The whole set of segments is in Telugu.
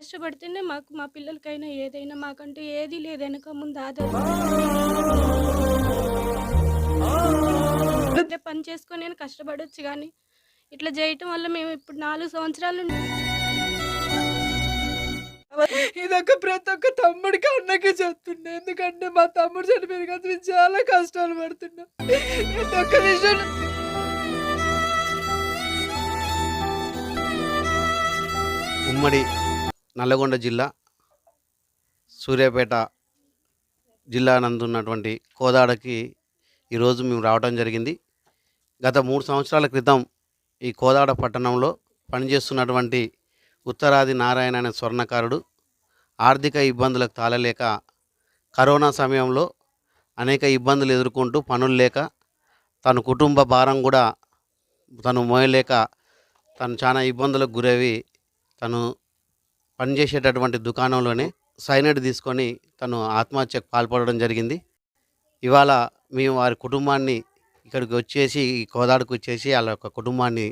కష్టపడితేనే మాకు మా పిల్లలకైనా ఏదైనా మాకంటూ ఏది లేదు. వెనక ముందు ఆధారం అంటే పని చేసుకొని నేను కష్టపడొచ్చు కానీ ఇట్లా చేయటం వల్ల మేము ఇప్పుడు నాలుగు సంవత్సరాల ఇదొక ప్రతి ఒక్క తమ్ముడికి అన్నకి చెప్తున్నా. ఎందుకంటే మా తమ్ముడు చనిపోయిన కదా మేము చాలా కష్టాలు పడుతున్నాం. ప్రతి ఒక్క విషయం ఉమ్మడి నల్లగొండ జిల్లా సూర్యాపేట జిల్లా నందున్నటువంటి కోదాడకి ఈరోజు మేము రావడం జరిగింది. గత మూడు సంవత్సరాల క్రితం ఈ కోదాడ పట్టణంలో పనిచేస్తున్నటువంటి ఉత్తరాది నారాయణ అనే స్వర్ణకారుడు ఆర్థిక ఇబ్బందులకు తాళలేక కరోనా సమయంలో అనేక ఇబ్బందులు ఎదుర్కొంటూ పనులు లేక తన కుటుంబ భారం కూడా తను మోయలేక తను చాలా ఇబ్బందులకు గురవి తను పనిచేసేటటువంటి దుకాణంలోనే సైనడ్ తీసుకొని తను ఆత్మహత్యకు పాల్పడడం జరిగింది. ఇవాళ మేము వారి కుటుంబాన్ని ఇక్కడికి వచ్చేసి ఈ కోదాడుకు వచ్చేసి వాళ్ళ యొక్క కుటుంబాన్ని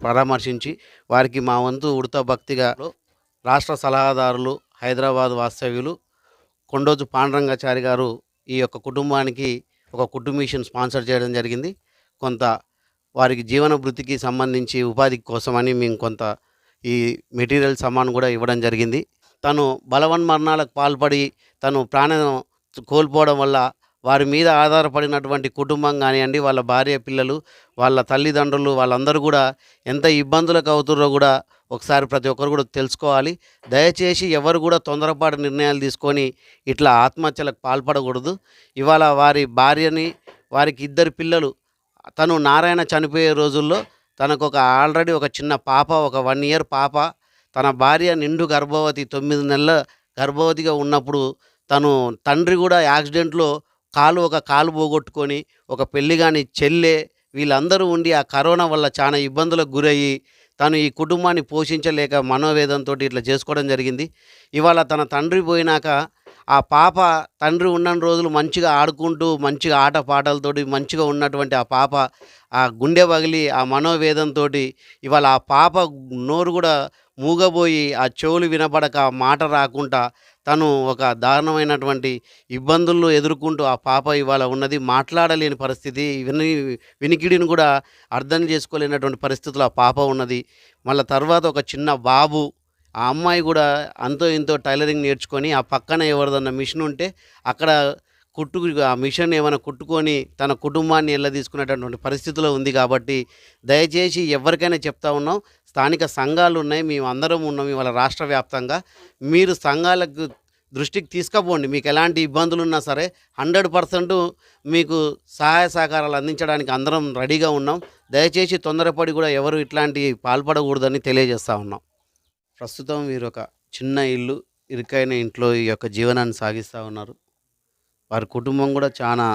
పరామర్శించి వారికి మా వంతు ఉడత భక్తిగా రాష్ట్ర సలహాదారులు హైదరాబాద్ వాస్తవ్యులు కొండోజు పాండరంగాచారి గారు ఈ యొక్క కుటుంబానికి ఒక కుటుంబీషన్ స్పాన్సర్ చేయడం జరిగింది. కొంత వారికి జీవన వృత్తికి సంబంధించి ఉపాధి కోసమని మేము కొంత ఈ మెటీరియల్ సమాన్ కూడా ఇవ్వడం జరిగింది. తను బలవన్మరణాలకు పాల్పడి తను ప్రాణం కోల్పోవడం వల్ల వారి మీద ఆధారపడినటువంటి కుటుంబం కానివ్వండి వాళ్ళ భార్య పిల్లలు వాళ్ళ తల్లిదండ్రులు వాళ్ళందరూ కూడా ఎంత ఇబ్బందులకు అవుతుర్రో కూడా ఒకసారి ప్రతి ఒక్కరు కూడా తెలుసుకోవాలి. దయచేసి ఎవరు కూడా తొందరపాటు నిర్ణయాలు తీసుకొని ఇట్లా ఆత్మహత్యలకు పాల్పడకూడదు. ఇవాళ వారి భార్యని వారికి ఇద్దరు పిల్లలు తను నారాయణ చనిపోయే రోజుల్లో తనకు ఒక ఆల్రెడీ ఒక చిన్న పాప ఒక వన్ ఇయర్ పాప తన భార్య నిండు గర్భవతి తొమ్మిది నెలల గర్భవతిగా ఉన్నప్పుడు తను తండ్రి కూడా యాక్సిడెంట్లో కాలు ఒక కాలు పోగొట్టుకొని ఒక పెళ్ళి కాని చెల్లె వీళ్ళందరూ ఉండి ఆ కరోనా వల్ల చాలా ఇబ్బందులకు గురయ్యి తను ఈ కుటుంబాన్ని పోషించలేక మనోవేదంతో ఇట్లా చేసుకోవడం జరిగింది. ఇవాళ తన తండ్రి పోయినాక ఆ పాప తండ్రి ఉన్న రోజులు మంచిగా ఆడుకుంటూ మంచిగా ఆట పాటలతోటి మంచిగా ఉన్నటువంటి ఆ పాప ఆ గుండె పగిలి ఆ మనోవేదంతో ఇవాళ ఆ పాప నోరు కూడా మూగబోయి ఆ చెవులు వినపడక మాట రాకుండా తను ఒక దారుణమైనటువంటి ఇబ్బందుల్లో ఎదుర్కొంటూ ఆ పాప ఇవాళ ఉన్నది. మాట్లాడలేని పరిస్థితి విని వినికిడిని కూడా అర్థం చేసుకోలేనటువంటి పరిస్థితులు ఆ పాప ఉన్నది. మళ్ళీ తర్వాత ఒక చిన్న బాబు ఆ అమ్మాయి కూడా అంతో ఇంతో టైలరింగ్ నేర్చుకొని ఆ పక్కన ఎవరిదన్నా మిషన్ ఉంటే అక్కడ కుట్టు ఆ మిషన్ ఏమైనా కుట్టుకొని తన కుటుంబాన్ని ఎల్ల తీసుకునేటటువంటి పరిస్థితిలో ఉంది కాబట్టి దయచేసి ఎవరికైనా చెప్తా ఉన్నాం స్థానిక సంఘాలు ఉన్నాయి మేము అందరం ఉన్నాం ఇవాళ రాష్ట్ర వ్యాప్తంగా. మీరు సంఘాలకు దృష్టికి తీసుకుపోండి మీకు ఎలాంటి ఇబ్బందులు ఉన్నా సరే హండ్రెడ్ పర్సెంట్ మీకు సహాయ సహకారాలు అందించడానికి అందరం రెడీగా ఉన్నాం. దయచేసి తొందరపడి కూడా ఎవరు ఇట్లాంటి పాల్పడకూడదని తెలియజేస్తా ఉన్నాం. ప్రస్తుతం వీరు ఒక చిన్న ఇల్లు ఇరుకైన ఇంట్లో ఈ యొక్క జీవనాన్ని సాగిస్తూ ఉన్నారు. వారి కుటుంబం కూడా చాలా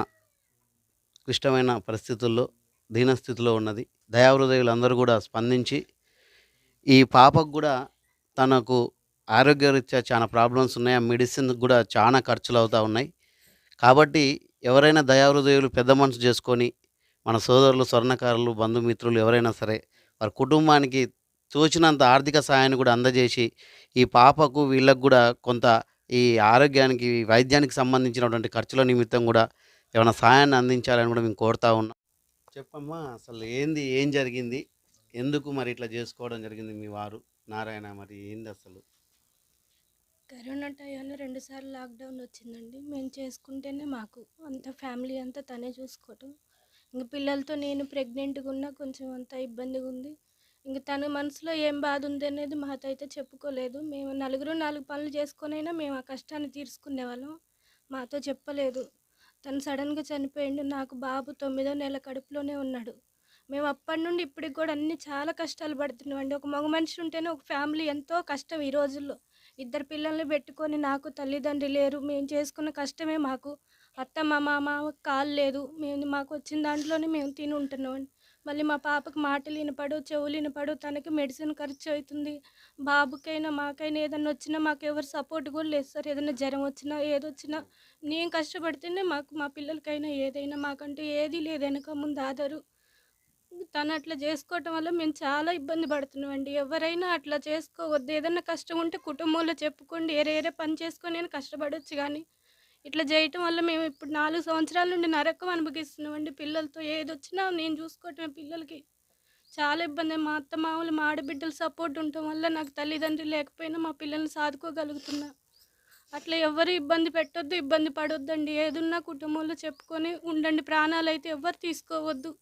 క్లిష్టమైన పరిస్థితుల్లో దీనస్థితిలో ఉన్నది. దయాహృదయులందరూ కూడా స్పందించి ఈ పాపకు కూడా తనకు ఆరోగ్యరీత్యా చాలా ప్రాబ్లమ్స్ ఉన్నాయి. ఆ మెడిసిన్ కూడా చాలా ఖర్చులు అవుతూ ఉన్నాయి. కాబట్టి ఎవరైనా దయాహృదయులు పెద్ద మనసు చేసుకొని మన సోదరులు స్వర్ణకారులు బంధుమిత్రులు ఎవరైనా సరే వారి కుటుంబానికి తోచినంత ఆర్థిక సహాయాన్ని కూడా అందజేసి ఈ పాపకు వీళ్ళకు కూడా కొంత ఈ ఆరోగ్యానికి వైద్యానికి సంబంధించినటువంటి ఖర్చుల నిమిత్తం కూడా ఏమైనా సహాయాన్ని అందించాలని కూడా మేము కోరుతా ఉన్నాం. చెప్పమ్మా అసలు ఏంది ఏం జరిగింది? ఎందుకు మరి ఇట్లా చేసుకోవడం జరిగింది మీ వారు? నారాయణ మరి ఏంది అసలు? కరోనా టైంలో రెండుసార్లు లాక్డౌన్ వచ్చిందండి. మేము చేసుకుంటేనే మాకు అంత ఫ్యామిలీ అంతా తనే చూసుకోవటం. ఇంక పిల్లలతో నేను ప్రెగ్నెంట్గా ఉన్నా కొంచెం అంత ఇబ్బందిగా ఉంది ఇంక తన మనసులో ఏం బాధ ఉంది అనేది మాతో అయితే చెప్పుకోలేదు. మేము నలుగురు నాలుగు పనులు చేసుకొనైనా మేము ఆ కష్టాన్ని తీర్చుకునే వాళ్ళం. మాతో చెప్పలేదు. తను సడన్గా చనిపోయిండు. నాకు బాబు తొమ్మిదో నెల కడుపులోనే ఉన్నాడు. మేము అప్పటి నుండి ఇప్పటికి కూడా అన్ని చాలా కష్టాలు పడుతున్నాం అండి. ఒక మగ మనిషి ఉంటేనే ఒక ఫ్యామిలీ ఎంతో కష్టం ఈ రోజుల్లో. ఇద్దరు పిల్లల్ని పెట్టుకొని నాకు తల్లిదండ్రి లేరు. మేము చేసుకున్న కష్టమే మాకు. అత్త మా మామ కాలు లేదు. మేము మాకు వచ్చిన దాంట్లోనే మేము తిని ఉంటున్నాం మళ్ళీ మా పాపకు మాటలు వినపడు చెవులు వినపడు తనకి మెడిసిన్ ఖర్చు అవుతుంది. బాబుకైనా మాకైనా ఏదైనా వచ్చినా మాకు ఎవరు సపోర్ట్ కూడా లేదు సార్. ఏదైనా జ్వరం వచ్చినా ఏదొచ్చినా నేను కష్టపడితేనే మాకు మా పిల్లలకైనా ఏదైనా మాకంటూ ఏది లేదు వెనక ముందు ఆధారు. తను అట్లా చేసుకోవటం వల్ల మేము చాలా ఇబ్బంది పడుతున్నామండి. ఎవరైనా అట్లా చేసుకోవద్దు. ఏదైనా కష్టం ఉంటే కుటుంబంలో చెప్పుకోండి. ఏరే ఏరే పని చేసుకొని నేను కష్టపడవచ్చు కానీ ఇట్లా చేయటం వల్ల మేము ఇప్పుడు నాలుగు సంవత్సరాల నుండి నరకం అనుభవిస్తున్నామండి పిల్లలతో. ఏది వచ్చినా నేను చూసుకోవటమే పిల్లలకి. చాలా ఇబ్బంది. మా అత్త మామూలు మా ఆడబిడ్డల సపోర్ట్ ఉండటం వల్ల నాకు తల్లిదండ్రులు లేకపోయినా మా పిల్లల్ని సాదుకోగలుగుతున్నా. అట్లా ఎవరు ఇబ్బంది పెట్టొద్దు ఇబ్బంది పడొద్దండి. ఏదున్నా కుటుంబంలో చెప్పుకొని ఉండండి. ప్రాణాలు అయితే ఎవరు తీసుకోవద్దు.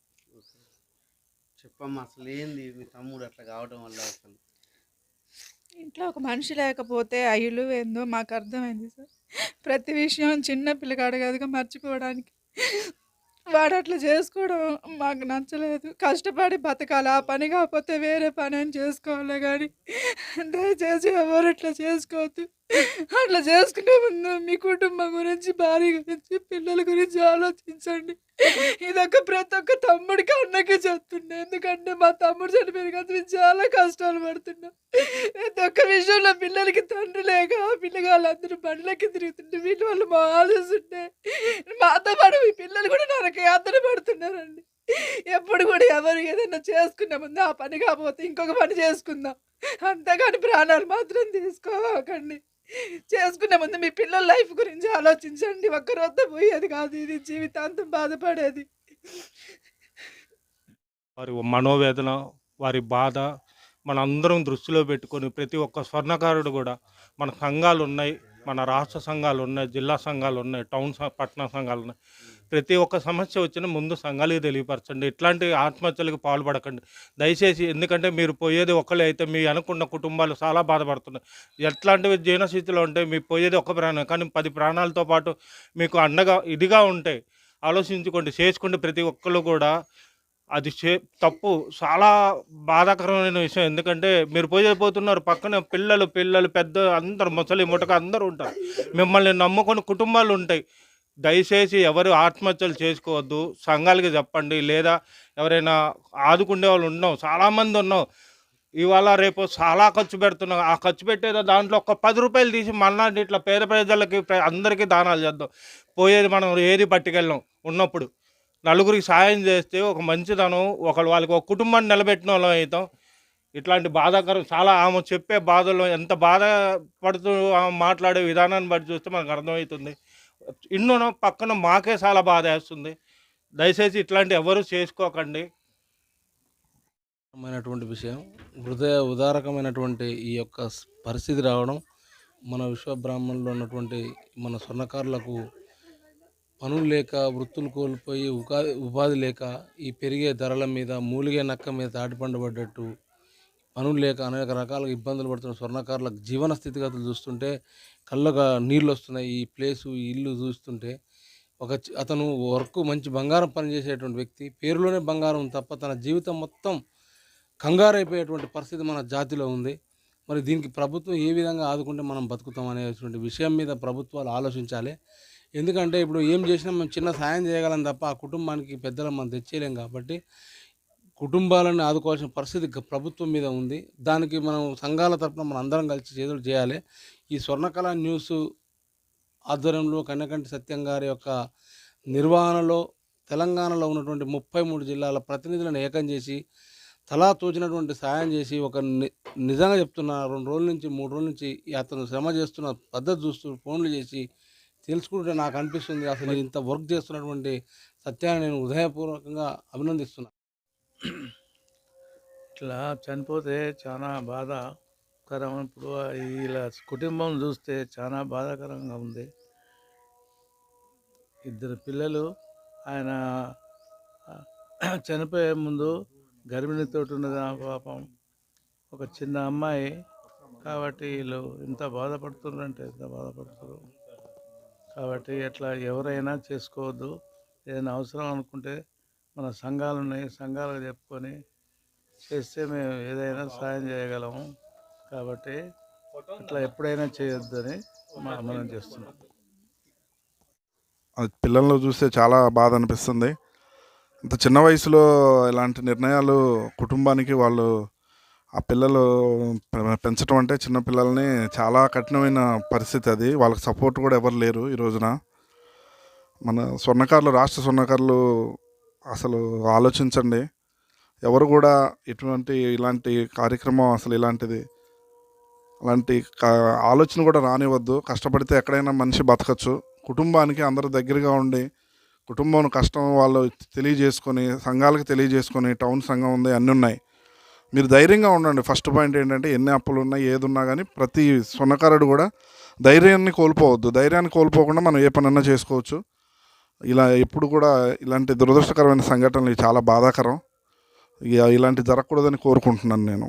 చెప్పమ్మా అసలు ఏంది? మీ తమ్ముడు అట్లా కావడం వల్ల అసలు? ఇంట్లో ఒక మనిషి లేకపోతే ఇల్లు ఏందో మాకు అర్థమైంది సార్. ప్రతి విషయం చిన్న పిల్లగాడు కాదుగా మర్చిపోవడానికి. వాడు అట్లా చేసుకోవడం మాకు నచ్చలేదు. కష్టపడి బతకాలి. ఆ పని కాకపోతే వేరే పని అని చేసుకోవాలి కానీ దయచేసి ఎవరు ఇట్లా చేసుకోవద్దు. అట్లా చేసుకునే ముందు మీ కుటుంబం గురించి భార్య గురించి పిల్లల గురించి ఆలోచించండి. ఇదొక ప్రతి ఒక్క తమ్ముడికి అన్నకి చెప్తుండే ఎందుకంటే మా తమ్ముడు చనిపోయిన కదా మేము చాలా కష్టాలు పడుతున్నాం. ప్రతి ఒక్క విషయంలో పిల్లలకి తండ్రి లేక పిల్లగాళ్ళందరూ బండ్లకి తిరుగుతుంటే వీళ్ళు వాళ్ళు మా ఆలోచిస్తుంటే మాతో పాటు మీ పిల్లలు కూడా నరక యాత్ర పడుతున్నారండి. ఎప్పుడు కూడా ఎవరు ఏదైనా చేసుకునే ముందు ఆ పని కాకపోతే ఇంకొక పని చేసుకుందాం. అంతేగాని ప్రాణాలు మాత్రం తీసుకోకండి. చేసుకునే ముందు మీ పిల్లల లైఫ్ గురించి ఆలోచించండి. ఒక్కరు వద్ద పోయేది కాదు. ఇది జీవితాంతం బాధపడేది. వారి మనోవేదన వారి బాధ మన అందరం దృష్టిలో పెట్టుకొని ప్రతి ఒక్క స్వర్ణకారుడు కూడా మన సంఘాలు ఉన్నాయి మన రాష్ట్ర సంఘాలు ఉన్నాయి జిల్లా సంఘాలు ఉన్నాయి టౌన్ పట్టణ సంఘాలు ఉన్నాయి. ప్రతి ఒక్క సమస్య వచ్చిన ముందు సంఘాలకి తెలియపరచండి. ఇట్లాంటి ఆత్మహత్యలకు పాల్పడకండి. దయచేసి ఎందుకంటే మీరు పోయేది ఒకళ్ళే అయితే మీ అనుకున్న కుటుంబాలు చాలా బాధపడుతున్నాయి. ఎట్లాంటివి జీర్ణస్థితిలో ఉంటే మీ పోయేది ఒక ప్రాణం. కానీ పది ప్రాణాలతో పాటు మీకు అండగా ఇదిగా ఉంటాయి ఆలోచించుకోండి చేసుకోండి ప్రతి ఒక్కళ్ళు కూడా అది చే తప్పు. చాలా బాధాకరమైన విషయం. ఎందుకంటే మీరు పోయిపోతున్నారు పక్కన పిల్లలు పిల్లలు పెద్ద అందరు ముసలి ముటక అందరూ ఉంటారు. మిమ్మల్ని నమ్ముకొని కుటుంబాలు ఉంటాయి. దయచేసి ఎవరు ఆత్మహత్యలు చేసుకోవద్దు. సంఘాలకి చెప్పండి. లేదా ఎవరైనా ఆదుకునే వాళ్ళు ఉన్నాం. చాలామంది ఉన్నాం. ఇవాళ రేపు చాలా ఖర్చు పెడుతున్నాం. ఆ ఖర్చు పెట్టేదో దాంట్లో ఒక పది రూపాయలు తీసి మళ్ళా ఇట్లా పేద ప్రజలకి అందరికీ దానాలు చేద్దాం. పోయేది మనం ఏది పట్టుకెళ్ళాం? ఉన్నప్పుడు. నలుగురికి సాయం చేస్తే ఒక మంచిదనం ఒకళ్ళు వాళ్ళకి ఒక కుటుంబాన్ని నిలబెట్టిన వాళ్ళం అవుతాం. ఇట్లాంటి బాధాకరం చాలా ఆమె చెప్పే బాధలో ఎంత బాధపడుతూ ఆమె మాట్లాడే విధానాన్ని బట్టి చూస్తే మనకు అర్థమవుతుంది. ఇన్నో పక్కన మాకే చాలా బాధ వేస్తుంది. దయచేసి ఇట్లాంటి ఎవరు చేసుకోకండి. మైనటువంటి విషయం హృదయ ఉదారకమైనటువంటి ఈ యొక్క పరిస్థితి రావడం మన విశ్వబ్రాహ్మణులో ఉన్నటువంటి మన స్వర్ణకారులకు పనులు లేక వృత్తులు కోల్పోయి ఉపాధి ఉపాధి లేక ఈ పెరిగే ధరల మీద మూలిగే నక్క మీద తాటిపండబడ్డట్టు పనులు లేక అనేక రకాలుగా ఇబ్బందులు పడుతున్న స్వర్ణకారుల జీవన స్థితిగతులు చూస్తుంటే కళ్ళగా నీళ్ళు వస్తున్నాయి ఈ ప్లేసు ఈ ఇల్లు చూస్తుంటే ఒక అతను వర్క్ మంచి బంగారం పనిచేసేటువంటి వ్యక్తి. పేరులోనే బంగారం తప్ప తన జీవితం మొత్తం కంగారైపోయేటువంటి పరిస్థితి మన జాతిలో ఉంది. మరి దీనికి ప్రభుత్వం ఏ విధంగా ఆదుకుంటే మనం బతుకుతాం అనేటువంటి విషయం మీద ప్రభుత్వాలు ఆలోచించాలి. ఎందుకంటే ఇప్పుడు ఏం చేసినా మేము చిన్న సాయం చేయగలం తప్ప ఆ కుటుంబానికి పెద్దలు మనం తెచ్చేయలేం కాబట్టి కుటుంబాలను ఆదుకోవాల్సిన పరిస్థితి ప్రభుత్వం మీద ఉంది. దానికి మనం సంఘాల తరపున మనం అందరం కలిసి చేతులు చేయాలి. ఈ స్వర్ణకళ న్యూస్ ఆధ్వర్యంలో కన్నకంటి సత్యం గారి యొక్క నిర్వహణలో తెలంగాణలో ఉన్నటువంటి ముప్పై మూడు జిల్లాల ప్రతినిధులను ఏకం చేసి తలా తోచినటువంటి సాయం చేసి ఒక ని- నిజంగా చెప్తున్నా రెండు రోజుల నుంచి మూడు రోజుల నుంచి ఈ అతను శ్రమ చేస్తున్న పద్ధతి చూస్తూ ఫోన్లు చేసి తెలుసుకుంటే నాకు అనిపిస్తుంది అసలు ఇంత వర్క్ చేస్తున్నటువంటి సత్యాన్ని నేను హృదయపూర్వకంగా అభినందిస్తున్నాను ఇట్లా చనిపోతే చాలా బాధాకరం. ఇప్పుడు ఇలా కుటుంబం చూస్తే చాలా బాధాకరంగా ఉంది. ఇద్దరు పిల్లలు ఆయన చనిపోయే ముందు గర్భిణితో ఉన్నది ఆ పాపం ఒక చిన్న అమ్మాయి కాబట్టి వీళ్ళు ఇంత బాధపడుతున్నారంటే ఎంత బాధపడుతున్నారు? కాబట్టి ఎట్లా ఎవరైనా చేసుకోవద్దు. ఏదైనా అవసరం అనుకుంటే మన సంఘాలు ఉన్నాయి సంఘాలకు చెప్పుకొని చేస్తే మేము ఏదైనా సాయం చేయగలము. కాబట్టి ఇట్లా ఎప్పుడైనా చేయొద్దని మా మనం చేస్తున్నాం. అది చూస్తే చాలా బాధ అనిపిస్తుంది. ఇంత చిన్న వయసులో ఇలాంటి నిర్ణయాలు కుటుంబానికి వాళ్ళు ఆ పిల్లలు పె- పెంచడం అంటే చిన్న పిల్లల్ని చాలా కఠినమైన పరిస్థితి అది. వాళ్ళకి సపోర్ట్ కూడా ఎవరు లేరు ఈ రోజున. మన స్వర్ణకారులు రాష్ట్ర స్వర్ణకారులు అసలు ఆలోచించండి. ఎవరు కూడా ఇటువంటి ఇలాంటి కార్యక్రమం అసలు ఇలాంటిది అలాంటి కా- ఆలోచన కూడా రానివ్వద్దు. కష్టపడితే ఎక్కడైనా మనిషి బతకచ్చు. కుటుంబానికి అందరు దగ్గరగా ఉండి కుటుంబం కష్టం వాళ్ళు తెలియజేసుకొని సంఘాలకు తెలియజేసుకొని టౌన్ సంఘం ఉంది అన్నీ ఉన్నాయి. మీరు ధైర్యంగా ఉండండి. ఫస్ట్ పాయింట్ ఏంటంటే ఎన్ని అప్పులు ఉన్నా ఏది ఉన్నా కానీ ప్రతి సొన్నకారుడు కూడా ధైర్యాన్ని కోల్పోవద్దు. ధైర్యాన్ని కోల్పోకుండా మనం ఏ పనన్నా చేసుకోవచ్చు. ఇలా ఎప్పుడు కూడా ఇలాంటి దురదృష్టకరమైన సంఘటనలు చాలా బాధాకరం. ఇక ఇలాంటి జరగకూడదని కోరుకుంటున్నాను నేను.